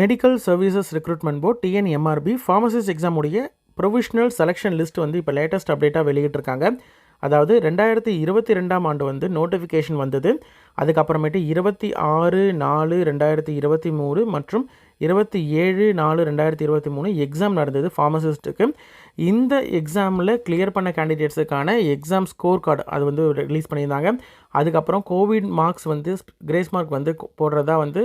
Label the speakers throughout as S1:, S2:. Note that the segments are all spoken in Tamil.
S1: Medical services recruitment board TNMRB pharmacist எக்ஸாமுடைய provisional selection list வந்து இப்போ லேட்டஸ்ட் அப்டேட்டாக வெளியிட்டிருக்காங்க. அதாவது ரெண்டாயிரத்தி இருபத்தி ரெண்டாம் ஆண்டு வந்து நோட்டிஃபிகேஷன் வந்தது. அதுக்கப்புறமேட்டு இருபத்தி ஆறு நாலு ரெண்டாயிரத்தி இருபத்தி மூணு மற்றும் இருபத்தி ஏழு நாலு ரெண்டாயிரத்தி இருபத்தி மூணு எக்ஸாம் நடந்தது ஃபார்மசிஸ்ட்டுக்கு இந்த எக்ஸாமில் கிளியர் பண்ண கேண்டிடேட்ஸுக்கான எக்ஸாம் ஸ்கோர் கார்டு அது வந்து ரிலீஸ் பண்ணியிருந்தாங்க. அதுக்கப்புறம் கோவிட் மார்க்ஸ் வந்து கிரேஸ் மார்க் வந்து போடுறதா வந்து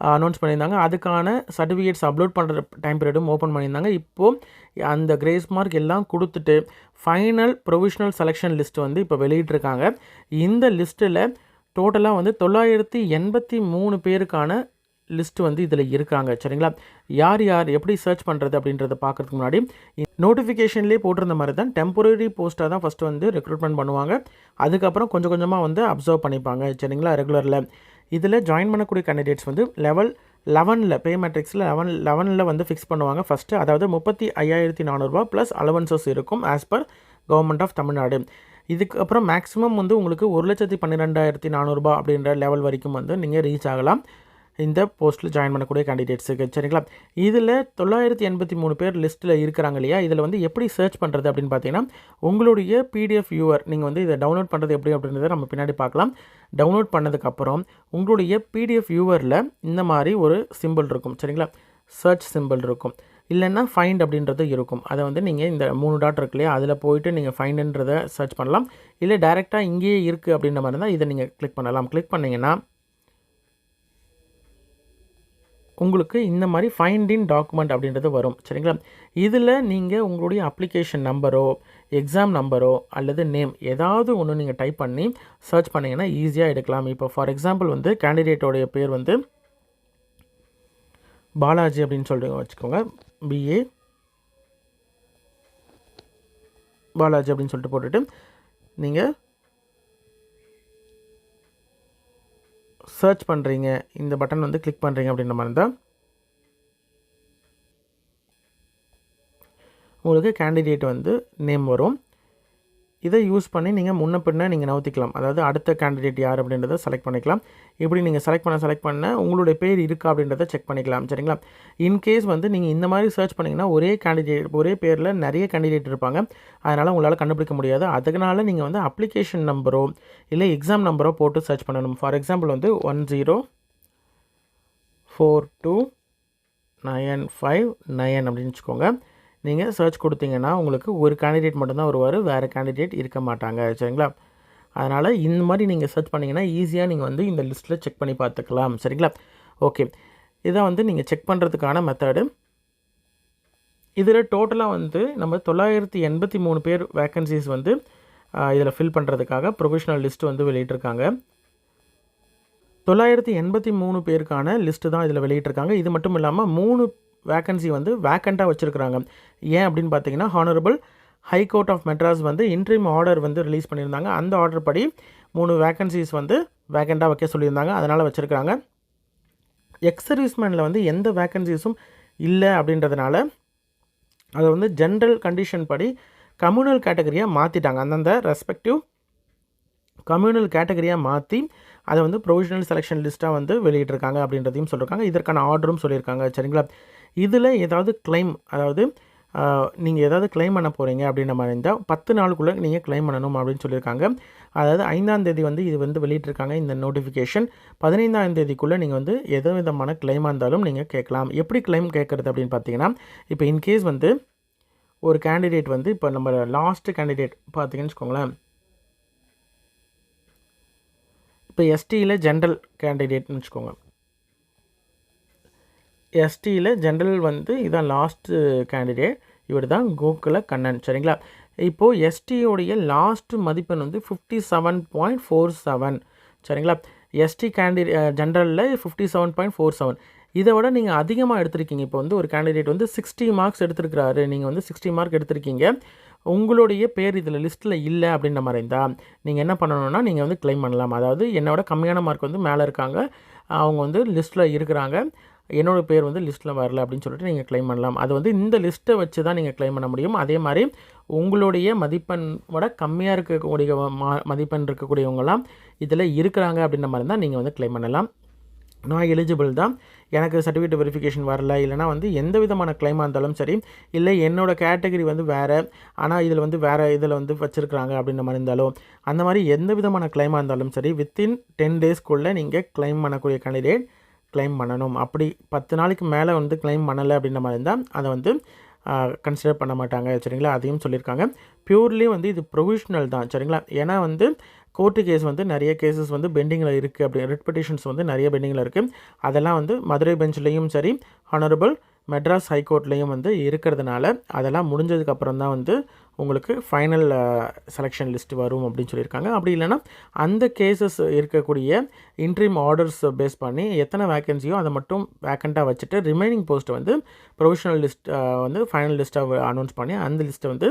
S1: அனௌன்ஸ் பண்ணியிருந்தாங்க. அதுக்கான சர்டிஃபிகேட்ஸ் அப்லோட் பண்ணுற டைம் பீரியடும் ஓப்பன் பண்ணியிருந்தாங்க. இப்போது அந்த கிரேஸ் மார்க் எல்லாம் கொடுத்துட்டு ஃபைனல் ப்ரொவிஷனல் செலெக்ஷன் லிஸ்ட் வந்து இப்போ வெளியிட்ருக்காங்க இந்த லிஸ்ட்டில் டோட்டலாக வந்து தொள்ளாயிரத்தி எண்பத்தி மூணு பேருக்கான லிஸ்ட் வந்து இதில் இருக்காங்க. சரிங்களா? யார் யார் எப்படி சர்ச் பண்ணுறது அப்படின்றத பார்க்குறதுக்கு முன்னாடி நோட்டிஃபிகேஷன்லேயே போட்டிருந்த மாதிரி தான் டெம்பரரி போஸ்ட்டாக தான் ஃபஸ்ட்டு வந்து ரெக்ரூட்மெண்ட் பண்ணுவாங்க. அதுக்கப்புறம் கொஞ்சம் கொஞ்சமாக வந்து அப்சர்வ் பண்ணிப்பாங்க. சரிங்களா? ரெகுலரில் இதில் ஜாயின் பண்ணக்கூடிய கேண்டிடேட்ஸ் வந்து லெவல் லெவனில் பே மேட்ரிக்ஸில் லெவன் லெவனில் வந்து ஃபிக்ஸ் பண்ணுவாங்க ஃபஸ்ட்டு அதாவது முப்பத்தி ஐயாயிரத்தி நானூறுரூவா ப்ளஸ் அலவன்சஸ் இருக்கும் as per government of Tamil Nadu. இதுக்கப்புறம் மேக்ஸிமம் வந்து உங்களுக்கு ஒரு லட்சத்தி பன்னிரெண்டாயிரத்தி நானூறுரூபா அப்படின்ற லெவல் வரைக்கும் வந்து நீங்கள் ரீச் ஆகலாம். இந்த போஸ்ட்டில் ஜாயின் பண்ணக்கூடிய கேண்டிடேட்ஸுக்கு சரிங்களா? இதில் தொள்ளாயிரத்தி எண்பத்தி மூணு பேர் லிஸ்ட்டில் இருக்கிறாங்க இல்லையா? இதில் வந்து எப்படி சர்ச் பண்ணுறது அப்படின்னு பார்த்தீங்கன்னா உங்களுடைய பிடிஎஃப் வியூவர் நீங்கள் வந்து இதை டவுன்லோட் பண்ணுறது எப்படி அப்படின்றத நம்ம பின்னாடி பார்க்கலாம். டவுன்லோட் பண்ணதுக்கப்புறம் உங்களுடைய பிடிஎஃப் வியூவரில் இந்த மாதிரி ஒரு சிம்பிள் இருக்கும். சரிங்களா? சர்ச் சிம்பிள் இருக்கும். இல்லைன்னா ஃபைண்ட் அப்படின்றது இருக்கும். அதை வந்து நீங்கள் இந்த மூணு டாட் இருக்கு இல்லையா? அதில் போயிட்டு நீங்கள் ஃபைண்டுன்றதை சர்ச் பண்ணலாம். இல்லை டேரெக்டாக இங்கேயே இருக்குது அப்படின்ற மாதிரி இருந்தால் இதை நீங்கள் கிளிக் பண்ணலாம். கிளிக் பண்ணிங்கன்னா உங்களுக்கு இந்த மாதிரி ஃபைண்ட் இன் டாக்குமெண்ட் அப்படின்றது வரும். சரிங்களா? இதில் நீங்கள் உங்களுடைய அப்ளிகேஷன் நம்பரோ எக்ஸாம் நம்பரோ அல்லது நேம் ஏதாவது ஒன்று நீங்கள் டைப் பண்ணி சர்ச் பண்ணிங்கன்னா ஈஸியாக எடுக்கலாம். இப்போ ஃபார் எக்ஸாம்பிள் வந்து கேண்டிடேட்டோடைய பேர் வந்து பாலாஜி அப்படின்னு சொல்லிட்டு வச்சுக்கோங்க. பிஏ பாலாஜி அப்படின்னு சொல்லிட்டு போட்டுட்டு நீங்கள் சர்ச் பண்ணுறீங்க இந்த பட்டன் வந்து கிளிக் பண்ணுறீங்க அப்படின்ற மாதிரி இருந்தால் உங்களுக்கு கேண்டிடேட் வந்து நேம் வரும். இதை யூஸ் பண்ணி நீங்கள் முன்ன பின்ன நீங்கள் நவுத்திக்கலாம். அதாவது அடுத்த கேண்டிடேட் யார் அப்படின்றத செலக்ட் பண்ணிக்கலாம். இப்படி நீங்கள் செலக்ட் பண்ண செலக்ட் பண்ண உங்களுடைய பேர் இருக்கா அப்படின்றத செக் பண்ணிக்கலாம் சரிங்களா? இன்கேஸ் வந்து நீங்கள் இந்த மாதிரி சர்ச் பண்ணிங்கன்னா ஒரே கேண்டிடேட் ஒரே பேரில் நிறைய கேண்டிடேட் இருப்பாங்க. அதனால் உங்களால் கண்டுபிடிக்க முடியாது. அதனால் நீங்கள் வந்து அப்ளிகேஷன் நம்பரோ இல்லை எக்ஸாம் நம்பரோ போட்டு சர்ச் பண்ணணும். ஃபார் எக்ஸாம்பிள் வந்து one zero four two nine five nine அப்படின்னு வச்சுக்கோங்க. நீங்கள் சர்ச் கொடுத்தீங்கன்னா உங்களுக்கு ஒரு கேண்டிடேட் மட்டும்தான் வருவார் வேறு கேண்டிடேட் இருக்க மாட்டாங்க சரிங்களா? அதனால் இந்த மாதிரி நீங்கள் சர்ச் பண்ணிங்கன்னா ஈஸியாக நீங்கள் வந்து இந்த லிஸ்ட்டில் செக் பண்ணி பார்த்துக்கலாம் சரிங்களா? ஓகே இதான் வந்து நீங்கள் செக் பண்ணுறதுக்கான மெத்தடு இதில் டோட்டலாக வந்து நம்ம தொள்ளாயிரத்தி எண்பத்தி மூணு பேர் வேக்கன்சிஸ் வந்து இதில் ஃபில் பண்ணுறதுக்காக ப்ரொஃபஷனல் லிஸ்ட் வந்து வெளியிட்டிருக்காங்க. தொள்ளாயிரத்தி எண்பத்தி மூணு பேருக்கான லிஸ்ட்டு தான் இதில் வெளியிட்டிருக்காங்க. இது மட்டும் இல்லாமல் மூணு வேக்கன்சி வந்து வேக்கண்ட்டாக வச்சுருக்குறாங்க. ஏன் அப்படின்னு பார்த்தீங்கன்னா honourable high court of Madras வந்து இன்ட்ரீம் ஆர்டர் வந்து ரிலீஸ் பண்ணியிருந்தாங்க. அந்த ஆர்டர் படி மூணு வேக்கன்சிஸ் வந்து வேக்கண்ட்டாக வைக்க சொல்லியிருந்தாங்க. அதனால் வச்சுருக்காங்க எக்ஸ் சர்வீஸ்மேனில் வந்து எந்த வேக்கன்சிஸும் இல்லை அப்படின்றதுனால அதை வந்து ஜென்ரல் கண்டிஷன் படி கம்யூனல் கேட்டகரியாக மாற்றிட்டாங்க அந்தந்த ரெஸ்பெக்டிவ் கம்யூனல் கேட்டகரியாக மாற்றி அதை வந்து ப்ரொவிஷனல் செலெக்ஷன் லிஸ்ட்டாக வந்து வெளியிட்டிருக்காங்க அப்படின்றதையும் சொல்லியிருக்காங்க இதற்கான ஆர்டரும் சொல்லியிருக்காங்க. சரிங்களா? இதில் ஏதாவது கிளைம் அதாவது நீங்கள் ஏதாவது கிளைம் பண்ண போகிறீங்க அப்படின்ற மாதிரி இருந்தால் பத்து நாளுக்குள்ளே நீங்கள் கிளைம் பண்ணணும் அப்படின்னு சொல்லியிருக்காங்க. அதாவது ஐந்தாம் தேதி வந்து இது வந்து வெளியிட்டிருக்காங்க இந்த நோட்டிஃபிகேஷன் பதினைந்தாம் தேதிக்குள்ளே நீங்கள் வந்து எது விதமான கிளைமாக இருந்தாலும் நீங்கள் கேட்கலாம். எப்படி கிளைம் கேட்குறது அப்படின்னு பார்த்தீங்கன்னா இப்போ இன்கேஸ் வந்து ஒரு கேண்டிடேட் வந்து இப்போ நம்ம லாஸ்ட்டு கேண்டிடேட் பார்த்தீங்கன்னு வச்சுக்கோங்களேன். இப்போ எஸ்டியில் ஜென்ரல் கேண்டிடேட்னு வச்சுக்கோங்க. எஸ்டியில் ஜென்ரல் வந்து இதுதான் லாஸ்ட்டு கேண்டிடேட் இவர் தான் கோகுல கண்ணன். சரிங்களா? இப்போது எஸ்டியோடைய லாஸ்ட் மதிப்பெண் வந்து fifty seven point four seven சரிங்களா? ST candidate ஜென்ரலில் fifty seven point four seven இதை விட நீங்கள் அதிகமாக எடுத்திருக்கீங்க. இப்போ வந்து ஒரு கேண்டிடேட் வந்து சிக்ஸ்டி மார்க்ஸ் எடுத்திருக்கிறாரு. நீங்கள் வந்து சிக்ஸ்டி மார்க் எடுத்திருக்கீங்க. உங்களுடைய பேர் இதில் லிஸ்ட்டில் இல்லை அப்படின்ற மாதிரி இருந்தால் நீங்கள் என்ன பண்ணணும்னா நீங்கள் வந்து கிளைம் பண்ணலாம். அதாவது என்னோட கம்மியான மார்க் வந்து மேலே இருக்காங்க. அவங்க வந்து லிஸ்ட்டில் இருக்கிறாங்க. என்னோடய பேர் வந்து லிஸ்ட்டில் வரல அப்படின்னு சொல்லிட்டு நீங்கள் கிளைம் பண்ணலாம். அது வந்து இந்த லிஸ்ட்டை வச்சு தான் நீங்கள் கிளைம் பண்ண முடியும். அதே மாதிரி உங்களுடைய மதிப்பெண் விட கம்மியாக இருக்கக்கூடிய மா மதிப்பெண் இருக்கக்கூடியவங்களாம் இதில் இருக்கிறாங்க அப்படின்ற மாதிரி தான் நீங்கள் வந்து கிளைம் பண்ணலாம். நான் எலிஜிபிள் தான். எனக்கு சர்டிஃபிகேட் வெரிஃபிகேஷன் வரல. இல்லைனா வந்து எந்த விதமான கிளைமாக இருந்தாலும் சரி இல்லை என்னோடய கேட்டகரி வந்து வேறு ஆனால் இதில் வந்து வேறு இதில் வந்து வச்சுருக்குறாங்க அப்படின்ற மாதிரி இருந்தாலும் அந்த மாதிரி எந்த விதமான கிளைமாக இருந்தாலும் சரி வித்தின் டென் டேஸ்க்குள்ளே நீங்கள் கிளைம் பண்ணக்கூடிய கேண்டிடேட் கிளைம் பண்ணணும். அப்படி பத்து நாளைக்கு மேலே வந்து கிளைம் பண்ணலை அப்படின்ற மாதிரி இருந்தால் அதை வந்து கன்சிடர் பண்ண மாட்டாங்க. சரிங்களா? அதையும் சொல்லியிருக்காங்க. பியூர்லி வந்து இது ப்ரொவிஷ்னல் தான். சரிங்களா? ஏன்னா வந்து கோர்ட்டு கேஸ் வந்து நிறைய கேசஸ் வந்து பெண்டிங்கில் இருக்குது அப்படி ரெட் பெட்டிஷன்ஸ் வந்து நிறைய பெண்டிங்கில் இருக்குது அதெல்லாம் வந்து மதுரை பெஞ்ச்லேயும் சரி ஹானரபிள் மெட்ராஸ் ஹைகோர்ட்லேயும் வந்து இருக்கிறதுனால அதெல்லாம் முடிஞ்சதுக்கப்புறம் தான் வந்து உங்களுக்கு ஃபைனல் செலெக்ஷன் லிஸ்ட் வரும் அப்படின்னு சொல்லியிருக்காங்க. அப்படி இல்லைன்னா அந்த கேசஸ் இருக்கக்கூடிய இன்ட்ரீம் ஆர்டர்ஸ் பேஸ் பண்ணி எத்தனை வேக்கன்சியோ அதை மட்டும் வேக்கண்ட்டாக வச்சுட்டு ரிமைனிங் போஸ்ட்டை வந்து ப்ரொவிஷனல் லிஸ்ட் வந்து ஃபைனல் லிஸ்ட்டாக அனௌன்ஸ் பண்ணி அந்த லிஸ்ட்டை வந்து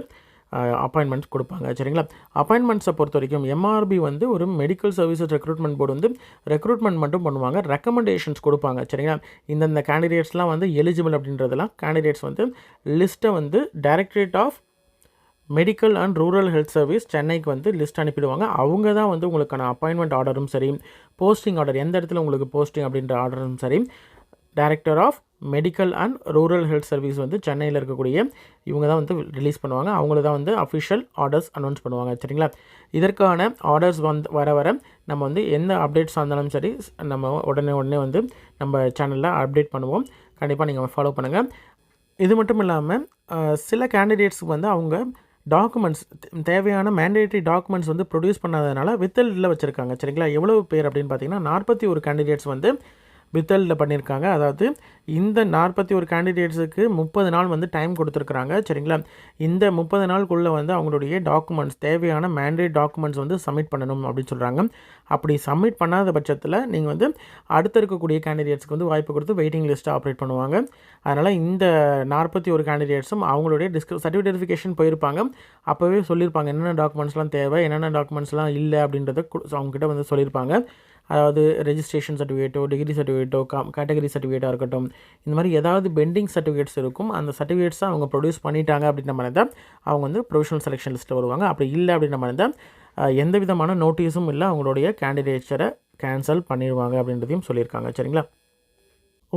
S1: அப்பாயின்மெண்ட்ஸ் கொடுப்பாங்க. சரிங்களா? அப்பாயின்மெண்ட்ஸை பொறுத்த வரைக்கும் எம்ஆர்பி வந்து ஒரு மெடிக்கல் சர்வீசஸ் ரெக்ரூட்மெண்ட் போர்டு வந்து ரெக்ரூட்மெண்ட் மட்டும் பண்ணுவாங்க. ரெக்கமெண்டேஷன்ஸ் கொடுப்பாங்க. சரிங்களா? இந்தந்த கேண்டிடேட்ஸ்லாம் வந்து எலிஜிபிள் அப்படின்றதெல்லாம் கேண்டிடேட்ஸ் வந்து லிஸ்ட்டை வந்து directorate of medical and rural health service சென்னைக்கு வந்து லிஸ்ட் அனுப்பிடுவாங்க. அவங்க தான் வந்து உங்களுக்கான அப்பாயின்மெண்ட் ஆர்டரும் சரி போஸ்டிங் ஆர்டர் எந்த இடத்துல உங்களுக்கு போஸ்டிங் அப்படின்ற ஆர்டரும் சரி director of medical and rural health service வந்து சென்னையில் இருக்கக்கூடிய இவங்க தான் வந்து ரிலீஸ் பண்ணுவாங்க. அவங்கள தான் வந்து அஃபிஷியல் ஆர்டர்ஸ் அனௌன்ஸ் பண்ணுவாங்க சரிங்களா? இதற்கான ஆர்டர்ஸ் வந்து வர வர நம்ம வந்து எந்த அப்டேட்ஸாக இருந்தாலும் சரி நம்ம உடனே உடனே வந்து நம்ம சேனலில் அப்டேட் பண்ணுவோம். கண்டிப்பாக நீங்கள் ஃபாலோ பண்ணுங்கள் இது மட்டும் இல்லாமல் சில கேண்டிடேட்ஸுக்கு வந்து அவங்க டாக்குமெண்ட்ஸ் தேவையான மேண்டேட்டரி டாக்குமெண்ட்ஸ் வந்து ப்ரொடியூஸ் பண்ணாததுனால வித்தலில் வச்சுருக்காங்க சரிங்களா? எவ்வளோ பேர் அப்படின்னு பார்த்தீங்கன்னா நாற்பத்தி ஒரு கேண்டிடேட்ஸ் வந்து பித்தலில் பண்ணியிருக்காங்க அதாவது இந்த நாற்பத்தி ஒரு கேண்டிடேட்ஸுக்கு முப்பது நாள் வந்து டைம் கொடுத்துருக்குறாங்க. சரிங்களா? இந்த முப்பது நாளுக்குள்ளே வந்து அவங்களுடைய டாக்குமெண்ட்ஸ் தேவையான மேண்டேட் டாக்குமெண்ட்ஸ் வந்து சப்மிட் பண்ணணும் அப்படின்னு சொல்கிறாங்க அப்படி சப்மிட் பண்ணாத பட்சத்தில் நீங்கள் வந்து அடுத்த இருக்கக்கூடிய கேண்டிடேட்ஸ்க்கு வந்து வாய்ப்பு கொடுத்து வெயிட்டிங் லிஸ்ட்டை ஆப்ரேட் பண்ணுவாங்க. அதனால் இந்த நாற்பத்தி ஒரு கேண்டிடேட்ஸும் அவங்களுடைய டிஸ்க சர்டிஃபிகேஷன் போயிருப்பாங்க. அப்போவே சொல்லியிருப்பாங்க என்னென்ன டாக்குமெண்ட்ஸ்லாம் தேவை என்னென்ன டாக்குமெண்ட்ஸ்லாம் இல்லை அப்படின்றத அவங்ககிட்ட வந்து சொல்லியிருப்பாங்க அதாவது ரெஜிஸ்ட்ரேஷன் சர்டிஃபிகேட்டோ டிகிரி சர்டிஃபிகேட்டோ கா கேட்டகரி சர்டிஃபிகேட்டாக இருக்கட்டும் இந்த மாதிரி ஏதாவது பெண்டிங் சர்டிஃபிகேட்ஸ் இருக்கும். அந்த சர்டிஃபிகேட்ஸை அவங்க ப்ரொடியூஸ் பண்ணிட்டாங்க அப்படின்ற மாதிரி தான் அவங்க வந்து ப்ரொவிஷனல் செலெக்ஷன் லிஸ்ட்டில் வருவாங்க. அப்படி இல்லை அப்படின்ற மாதிரி தான் எந்த விதமான நோட்டீஸும் இல்லை அவங்களுடைய கேண்டிடேச்சரை கேன்சல் பண்ணிடுவாங்க அப்படின்றதையும் சொல்லியிருக்காங்க. சரிங்களா?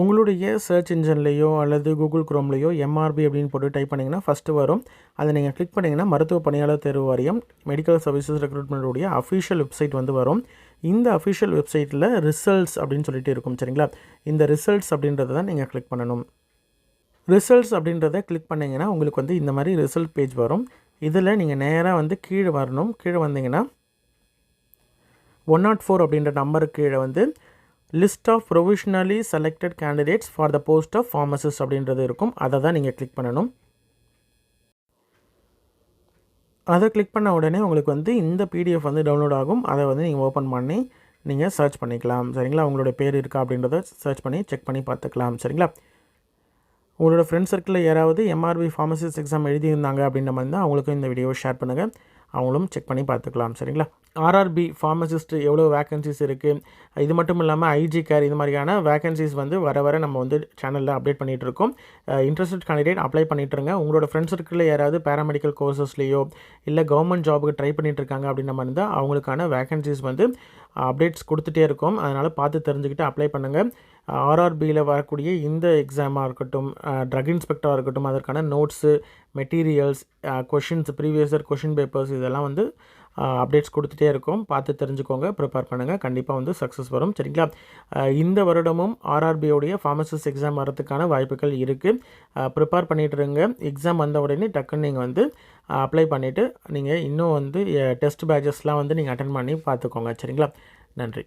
S1: உங்களுடைய சர்ச் இன்ஜின்லேயோ அல்லது கூகுள் குரோம்லேயோ எம்ஆர்பி அப்படின்னு போட்டு டைப் பண்ணிங்கன்னா ஃபஸ்ட்டு வரும். அதை நீங்கள் கிளிக் பண்ணிங்கன்னா மருத்துவ பணியாளர் தேர்வு வாரியம் மெடிக்கல் சர்வீசஸ் ரெக்ரூட்மெண்ட்டுடைய அஃபிஷியல் வெப்சைட் வந்து வரும். இந்த அஃபிஷியல் வெப்சைட்டில் ரிசல்ட்ஸ் அப்படின்னு சொல்லிட்டு இருக்கும் சரிங்களா? இந்த ரிசல்ட்ஸ் அப்படின்றத தான் நீங்கள் கிளிக் பண்ணணும். ரிசல்ட்ஸ் அப்படின்றத கிளிக் பண்ணிங்கன்னா உங்களுக்கு வந்து இந்த மாதிரி ரிசல்ட் பேஜ் வரும். இதில் நீங்கள் நேராக வந்து கீழே வரணும். கீழே வந்தீங்கன்னா ஒன் நாட் ஃபோர் அப்படின்ற நம்பருக்கு கீழே வந்து list of provisionally selected candidates for the post of pharmacist அப்படின்றது இருக்கும். அதை தான் நீங்கள் கிளிக் பண்ணணும். அதை கிளிக் பண்ண உடனே உங்களுக்கு வந்து இந்த பிடிஎஃப் வந்து டவுன்லோட் ஆகும். அதை வந்து நீங்கள் ஓப்பன் பண்ணி நீங்கள் சர்ச் பண்ணிக்கலாம். சரிங்களா? உங்களோட பேர் இருக்கா அப்படின்றத சர்ச் பண்ணி செக் பண்ணி பார்த்துக்கலாம். சரிங்களா? உங்களோட ஃப்ரெண்ட் சர்க்கிளில் யாராவது எம்ஆர்பி ஃபார்மசிஸ்ட் எக்ஸாம் எழுதியிருந்தாங்க அப்படின்ற மாதிரி தான் அவங்களுக்கும் இந்த வீடியோவை ஷேர் பண்ணுங்கள் அவங்களும் செக் பண்ணி பார்த்துக்கலாம். சரிங்களா? ஆர்ஆர்பி ஃபார்மசிஸ்ட் எவ்வளோ வேக்கன்சிஸ் இருக்குது இது மட்டும் இல்லாமல் ஐஜி கேர் இது மாதிரியான வேகன்சிஸ் வந்து வர வர நம்ம வந்து சேனலில் அப்டேட் பண்ணிகிட்டு இருக்கோம். இன்ட்ரெஸ்டட் கேண்டிடேட் அப்ளை பண்ணிட்டுருங்க உங்களோட ஃப்ரெண்ட்ஸ் சர்க்கிளில் யாராவது பேராமெடிக்கல் கோர்சஸ்லேயோ இல்லை கவர்மெண்ட் ஜாபுக்கு ட்ரை பண்ணிகிட்டு இருக்காங்க அப்படின்ற மாதிரி இருந்தால் அவங்களுக்கான வேகன்சிஸ் வந்து அப்டேட்ஸ் கொடுத்துட்டே இருக்கும். அதனால் பார்த்து தெரிஞ்சுக்கிட்டு அப்ளை பண்ணுங்கள் ஆர்ஆர்பியில் வரக்கூடிய இந்த எக்ஸாமாக இருக்கட்டும் ட்ரக் இன்ஸ்பெக்டராக இருக்கட்டும் அதற்கான notes materials questions previous year question papers இதெல்லாம் வந்து அப்டேட்ஸ் கொடுத்துட்டே இருக்கும். பார்த்து தெரிஞ்சுக்கோங்க ப்ரிப்பேர் பண்ணுங்கள் கண்டிப்பாக வந்து சக்ஸஸ் வரும். சரிங்களா? இந்த வருடமும் ஆர்ஆர்பியோடைய ஃபார்மசிஸ்ட் எக்ஸாம் வரதுக்கான வாய்ப்புகள் இருக்குது ப்ரிப்பேர் பண்ணிகிட்டு இருங்க. எக்ஸாம் வந்த உடனே டக்குன்னு நீங்கள் வந்து அப்ளை பண்ணிவிட்டு நீங்கள் இன்னும் வந்து டெஸ்ட் பேட்சஸ்லாம் வந்து நீங்கள் அட்டன் பண்ணி பார்த்துக்கோங்க. சரிங்களா? நன்றி.